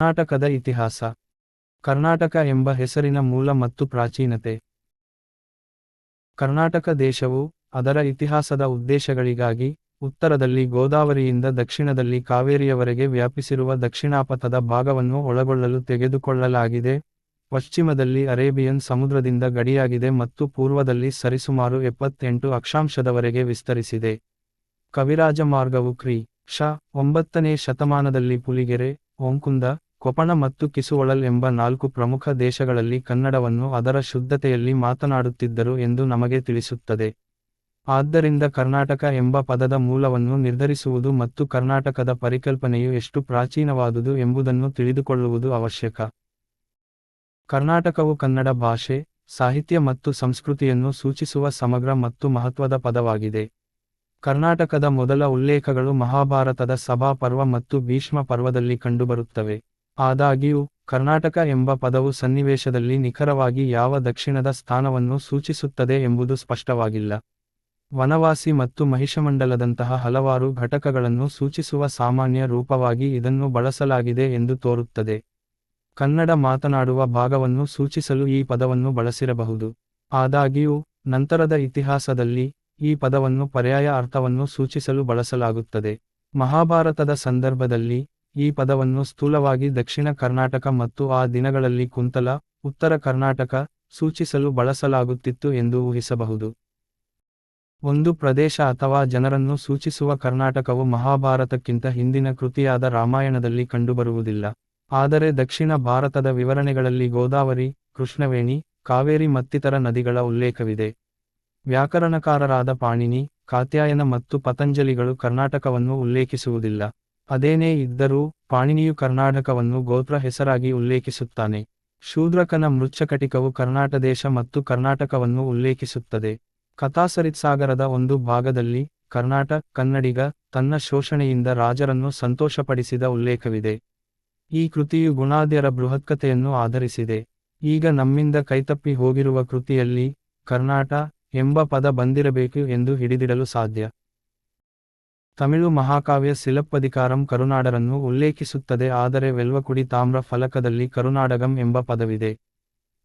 ಕರ್ನಾಟಕದ ಇತಿಹಾಸ. ಕರ್ನಾಟಕ ಎಂಬ ಹೆಸರಿನ ಮೂಲ ಮತ್ತು ಪ್ರಾಚೀನತೆ. ಕರ್ನಾಟಕ ದೇಶವು ಅದರ ಇತಿಹಾಸದ ಉದ್ದೇಶಗಳಿಗಾಗಿ ಉತ್ತರದಲ್ಲಿ ಗೋದಾವರಿಯಿಂದ ದಕ್ಷಿಣದಲ್ಲಿ ಕಾವೇರಿಯವರೆಗೆ ವ್ಯಾಪಿಸಿರುವ ದಕ್ಷಿಣಾಪಥದ ಭಾಗವನ್ನು ಒಳಗೊಳ್ಳಲು ತೆಗೆದುಕೊಳ್ಳಲಾಗಿದೆ. ಪಶ್ಚಿಮದಲ್ಲಿ ಅರೇಬಿಯನ್ ಸಮುದ್ರದಿಂದ ಗಡಿಯಾಗಿದೆ ಮತ್ತು ಪೂರ್ವದಲ್ಲಿ ಸರಿಸುಮಾರು ಎಪ್ಪತ್ತೆಂಟು ಅಕ್ಷಾಂಶದವರೆಗೆ ವಿಸ್ತರಿಸಿದೆ. ಕವಿರಾಜ ಮಾರ್ಗವು ಕ್ರಿ. ಶ. ಒಂಬತ್ತನೇ ಶತಮಾನದಲ್ಲಿ ಪುಲಿಗೆರೆ, ಓಂಕುಂದ ಕೊಪಣ ಮತ್ತು ಕಿಸುವಳಲ್ ಎಂಬ ನಾಲ್ಕು ಪ್ರಮುಖ ದೇಶಗಳಲ್ಲಿ ಕನ್ನಡವನ್ನು ಅದರ ಶುದ್ಧತೆಯಲ್ಲಿ ಮಾತನಾಡುತ್ತಿದ್ದರು ಎಂದು ನಮಗೆ ತಿಳಿಸುತ್ತದೆ. ಆದ್ದರಿಂದ ಕರ್ನಾಟಕ ಎಂಬ ಪದದ ಮೂಲವನ್ನು ನಿರ್ಧರಿಸುವುದು ಮತ್ತು ಕರ್ನಾಟಕದ ಪರಿಕಲ್ಪನೆಯು ಎಷ್ಟು ಪ್ರಾಚೀನವಾದುದು ಎಂಬುದನ್ನು ತಿಳಿದುಕೊಳ್ಳುವುದು ಅವಶ್ಯಕ. ಕರ್ನಾಟಕವು ಕನ್ನಡ ಭಾಷೆ, ಸಾಹಿತ್ಯ ಮತ್ತು ಸಂಸ್ಕೃತಿಯನ್ನು ಸೂಚಿಸುವ ಸಮಗ್ರ ಮತ್ತು ಮಹತ್ವದ ಪದವಾಗಿದೆ. ಕರ್ನಾಟಕದ ಮೊದಲ ಉಲ್ಲೇಖಗಳು ಮಹಾಭಾರತದ ಸಭಾ ಪರ್ವ ಮತ್ತು ಭೀಷ್ಮ ಪರ್ವದಲ್ಲಿ ಕಂಡುಬರುತ್ತವೆ. ಆದಾಗ್ಯೂ, ಕರ್ನಾಟಕ ಎಂಬ ಪದವು ಸನ್ನಿವೇಶದಲ್ಲಿ ನಿಖರವಾಗಿ ಯಾವ ದಕ್ಷಿಣದ ಸ್ಥಾನವನ್ನು ಸೂಚಿಸುತ್ತದೆ ಎಂಬುದು ಸ್ಪಷ್ಟವಾಗಿಲ್ಲ. ವನವಾಸಿ ಮತ್ತು ಮಹಿಷಮಂಡಲದಂತಹ ಹಲವಾರು ಘಟಕಗಳನ್ನು ಸೂಚಿಸುವ ಸಾಮಾನ್ಯ ರೂಪವಾಗಿ ಇದನ್ನು ಬಳಸಲಾಗಿದೆ ಎಂದು ತೋರುತ್ತದೆ. ಕನ್ನಡ ಮಾತನಾಡುವ ಭಾಗವನ್ನು ಸೂಚಿಸಲು ಈ ಪದವನ್ನು ಬಳಸಿರಬಹುದು. ಆದಾಗ್ಯೂ, ನಂತರದ ಇತಿಹಾಸದಲ್ಲಿ ಈ ಪದವನ್ನು ಪರ್ಯಾಯ ಅರ್ಥವನ್ನು ಸೂಚಿಸಲು ಬಳಸಲಾಗುತ್ತದೆ. ಮಹಾಭಾರತದ ಸಂದರ್ಭದಲ್ಲಿ ಈ ಪದವನ್ನು ಸ್ಥೂಲವಾಗಿ ದಕ್ಷಿಣ ಕರ್ನಾಟಕ ಮತ್ತು ಆ ದಿನಗಳಲ್ಲಿ ಕುಂತಲ, ಉತ್ತರ ಕರ್ನಾಟಕ ಸೂಚಿಸಲು ಬಳಸಲಾಗುತ್ತಿತ್ತು ಎಂದು ಊಹಿಸಬಹುದು. ಒಂದು ಪ್ರದೇಶ ಅಥವಾ ಜನರನ್ನು ಸೂಚಿಸುವ ಕರ್ನಾಟಕವು ಮಹಾಭಾರತಕ್ಕಿಂತ ಹಿಂದಿನ ಕೃತಿಯಾದ ರಾಮಾಯಣದಲ್ಲಿ ಕಂಡುಬರುವುದಿಲ್ಲ. ಆದರೆ ದಕ್ಷಿಣ ಭಾರತದ ವಿವರಣೆಗಳಲ್ಲಿ ಗೋದಾವರಿ, ಕೃಷ್ಣವೇಣಿ, ಕಾವೇರಿ ಮತ್ತಿತರ ನದಿಗಳ ಉಲ್ಲೇಖವಿದೆ. ವ್ಯಾಕರಣಕಾರರಾದ ಪಾಣಿನಿ, ಕಾತ್ಯಾಯನ ಮತ್ತು ಪತಂಜಲಿಗಳು ಕರ್ನಾಟಕವನ್ನು ಉಲ್ಲೇಖಿಸುವುದಿಲ್ಲ. ಅದೇನೇ ಇದ್ದರೂ ಪಾಣಿನಿಯು ಕರ್ನಾಟಕವನ್ನು ಗೋತ್ರ ಹೆಸರಾಗಿ ಉಲ್ಲೇಖಿಸುತ್ತಾನೆ. ಶೂದ್ರಕನ ಮೃಚ್ಛಕಟಿಕವು ಕರ್ನಾಟದೇಶ ಮತ್ತು ಕರ್ನಾಟಕವನ್ನು ಉಲ್ಲೇಖಿಸುತ್ತದೆ. ಕಥಾಸರಿತ್ಸಾಗರದ ಒಂದು ಭಾಗದಲ್ಲಿ ಕರ್ನಾಟ, ಕನ್ನಡಿಗ ತನ್ನ ಶೋಷಣೆಯಿಂದ ರಾಜರನ್ನು ಸಂತೋಷಪಡಿಸಿದ ಉಲ್ಲೇಖವಿದೆ. ಈ ಕೃತಿಯು ಗುಣಾದ್ಯರ ಬೃಹತ್ಕತೆಯನ್ನು ಆಧರಿಸಿದೆ. ಈಗ ನಮ್ಮಿಂದ ಕೈತಪ್ಪಿ ಹೋಗಿರುವ ಕೃತಿಯಲ್ಲಿ ಕರ್ನಾಟ ಎಂಬ ಪದ ಬಂದಿರಬೇಕು ಎಂದು ಹಿಡಿದಿಡಲು ಸಾಧ್ಯ. ತಮಿಳು ಮಹಾಕಾವ್ಯ ಸಿಲಪ್ಪದಿಕಾರಂ ಕರುನಾಡರನ್ನು ಉಲ್ಲೇಖಿಸುತ್ತದೆ, ಆದರೆ ವೆಲ್ವಕುಡಿ ತಾಮ್ರ ಫಲಕದಲ್ಲಿ ಕರುನಾಡಗಂ ಎಂಬ ಪದವಿದೆ.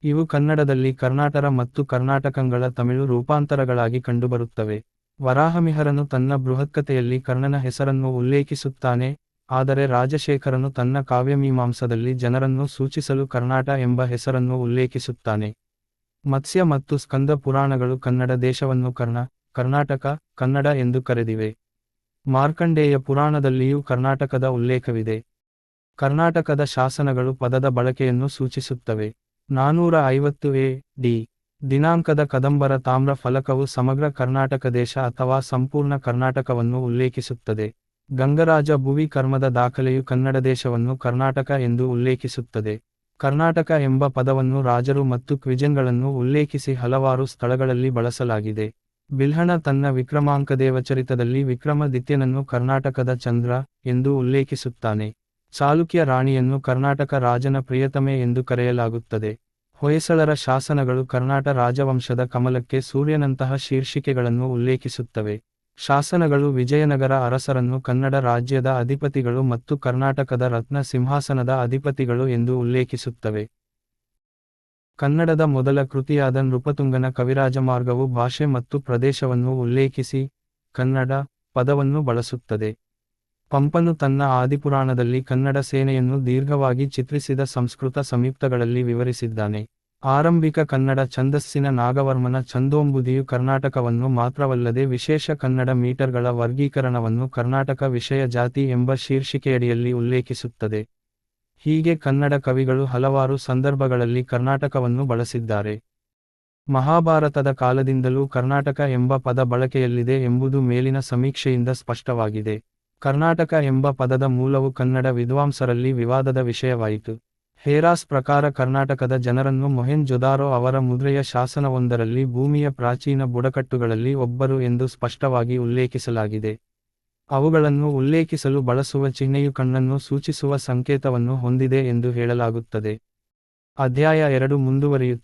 ಇವು ಕನ್ನಡದಲ್ಲಿ ಕರ್ನಾಟರ ಮತ್ತು ಕರ್ನಾಟಕಂಗಳ ತಮಿಳು ರೂಪಾಂತರಗಳಾಗಿ ಕಂಡುಬರುತ್ತವೆ. ವರಾಹಮಿಹರನು ತನ್ನ ಬೃಹತ್ಕತೆಯಲ್ಲಿ ಕರ್ಣನ ಹೆಸರನ್ನು ಉಲ್ಲೇಖಿಸುತ್ತಾನೆ, ಆದರೆ ರಾಜಶೇಖರನು ತನ್ನ ಕಾವ್ಯಮೀಮಾಂಸದಲ್ಲಿ ಜನರನ್ನು ಸೂಚಿಸಲು ಕರ್ನಾಟ ಎಂಬ ಹೆಸರನ್ನು ಉಲ್ಲೇಖಿಸುತ್ತಾನೆ. ಮತ್ಸ್ಯ ಮತ್ತು ಸ್ಕಂದ ಪುರಾಣಗಳು ಕನ್ನಡ ದೇಶವನ್ನು ಕರ್ಣ, ಕರ್ನಾಟಕ, ಕನ್ನಡ ಎಂದು ಕರೆದಿವೆ. ಮಾರ್ಕಂಡೇಯ ಪುರಾಣದಲ್ಲಿಯೂ ಕರ್ನಾಟಕದ ಉಲ್ಲೇಖವಿದೆ. ಕರ್ನಾಟಕದ ಶಾಸನಗಳು ಪದದ ಬಳಕೆಯನ್ನು ಸೂಚಿಸುತ್ತವೆ. ನಾನೂರ ಐವತ್ತು ಎ ಡಿ. ದಿನಾಂಕದ ಕದಂಬರ ತಾಮ್ರ ಫಲಕವು ಸಮಗ್ರ ಕರ್ನಾಟಕ ದೇಶ ಅಥವಾ ಸಂಪೂರ್ಣ ಕರ್ನಾಟಕವನ್ನು ಉಲ್ಲೇಖಿಸುತ್ತದೆ. ಗಂಗರಾಜ ಭುವಿ ಕರ್ಮದ ದಾಖಲೆಯು ಕನ್ನಡ ದೇಶವನ್ನು ಕರ್ನಾಟಕ ಎಂದು ಉಲ್ಲೇಖಿಸುತ್ತದೆ. ಕರ್ನಾಟಕ ಎಂಬ ಪದವನ್ನು ರಾಜರು ಮತ್ತು ಕ್ವಿಜನ್ಗಳನ್ನು ಉಲ್ಲೇಖಿಸಿ ಹಲವಾರು ಸ್ಥಳಗಳಲ್ಲಿ ಬಳಸಲಾಗಿದೆ. ಬಿಲ್ಹಣ ತನ್ನ ವಿಕ್ರಮಾಂಕದೇವಚರಿತದಲ್ಲಿ ವಿಕ್ರಮಾದಿತ್ಯನನ್ನು ಕರ್ನಾಟಕದ ಚಂದ್ರ ಎಂದು ಉಲ್ಲೇಖಿಸುತ್ತಾನೆ. ಚಾಲುಕ್ಯ ರಾಣಿಯನ್ನು ಕರ್ನಾಟಕ ರಾಜನ ಪ್ರಿಯತಮೆ ಎಂದು ಕರೆಯಲಾಗುತ್ತದೆ. ಹೊಯ್ಸಳರ ಶಾಸನಗಳು ಕರ್ನಾಟ ರಾಜವಂಶದ ಕಮಲಕ್ಕೆ ಸೂರ್ಯನಂತಹ ಶೀರ್ಷಿಕೆಗಳನ್ನು ಉಲ್ಲೇಖಿಸುತ್ತವೆ. ಶಾಸನಗಳು ವಿಜಯನಗರ ಅರಸರನ್ನು ಕನ್ನಡ ರಾಜ್ಯದ ಅಧಿಪತಿಗಳು ಮತ್ತು ಕರ್ನಾಟಕದ ರತ್ನ ಸಿಂಹಾಸನದ ಅಧಿಪತಿಗಳು ಎಂದು ಉಲ್ಲೇಖಿಸುತ್ತವೆ. ಕನ್ನಡದ ಮೊದಲ ಕೃತಿಯಾದ ನೃಪತುಂಗನ ಕವಿರಾಜಮಾರ್ಗವು ಭಾಷೆ ಮತ್ತು ಪ್ರದೇಶವನ್ನು ಉಲ್ಲೇಖಿಸಿ ಕನ್ನಡ ಪದವನ್ನು ಬಳಸುತ್ತದೆ. ಪಂಪನು ತನ್ನ ಆದಿಪುರಾಣದಲ್ಲಿ ಕನ್ನಡ ಸೇನೆಯನ್ನು ದೀರ್ಘವಾಗಿ ಚಿತ್ರಿಸಿದ ಸಂಸ್ಕೃತ ಸಂಯುಕ್ತಗಳಲ್ಲಿ ವಿವರಿಸಿದ್ದಾನೆ. ಆರಂಭಿಕ ಕನ್ನಡ ಛಂದಸ್ಸಿನ ನಾಗವರ್ಮನ ಛಂದೋಂಬುದಿಯು ಕರ್ನಾಟಕವನ್ನು ಮಾತ್ರವಲ್ಲದೆ ವಿಶೇಷ ಕನ್ನಡ ಮೀಟರ್ಗಳ ವರ್ಗೀಕರಣವನ್ನು ಕರ್ನಾಟಕ ವಿಷಯ ಜಾತಿ ಎಂಬ ಶೀರ್ಷಿಕೆಯಡಿಯಲ್ಲಿ ಉಲ್ಲೇಖಿಸುತ್ತದೆ. ಹೀಗೆ ಕನ್ನಡ ಕವಿಗಳು ಹಲವಾರು ಸಂದರ್ಭಗಳಲ್ಲಿ ಕರ್ನಾಟಕವನ್ನು ಬಳಸಿದ್ದಾರೆ. ಮಹಾಭಾರತದ ಕಾಲದಿಂದಲೂ ಕರ್ನಾಟಕ ಎಂಬ ಪದ ಬಳಕೆಯಲ್ಲಿದೆ ಎಂಬುದು ಮೇಲಿನ ಸಮೀಕ್ಷೆಯಿಂದ ಸ್ಪಷ್ಟವಾಗಿದೆ. ಕರ್ನಾಟಕ ಎಂಬ ಪದದ ಮೂಲವು ಕನ್ನಡ ವಿದ್ವಾಂಸರಲ್ಲಿ ವಿವಾದದ ವಿಷಯವಾಯಿತು. ಹೇರಾಸ್ ಪ್ರಕಾರ ಕರ್ನಾಟಕದ ಜನರನ್ನು ಮೊಹೆನ್ ಜೊದಾರೋ ಅವರ ಮುದ್ರೆಯ ಶಾಸನವೊಂದರಲ್ಲಿ ಭೂಮಿಯ ಪ್ರಾಚೀನ ಬುಡಕಟ್ಟುಗಳಲ್ಲಿ ಒಬ್ಬರು ಎಂದು ಸ್ಪಷ್ಟವಾಗಿ ಉಲ್ಲೇಖಿಸಲಾಗಿದೆ. ಅವುಗಳನ್ನು ಉಲ್ಲೇಖಿಸಲು ಬಳಸುವ ಚಿಹ್ನೆಯು ಕಣ್ಣನ್ನು ಸೂಚಿಸುವ ಸಂಕೇತವನ್ನು ಹೊಂದಿದೆ ಎಂದು ಹೇಳಲಾಗುತ್ತದೆ. ಅಧ್ಯಾಯ ಎರಡು ಮುಂದುವರಿಯುತ್ತದೆ.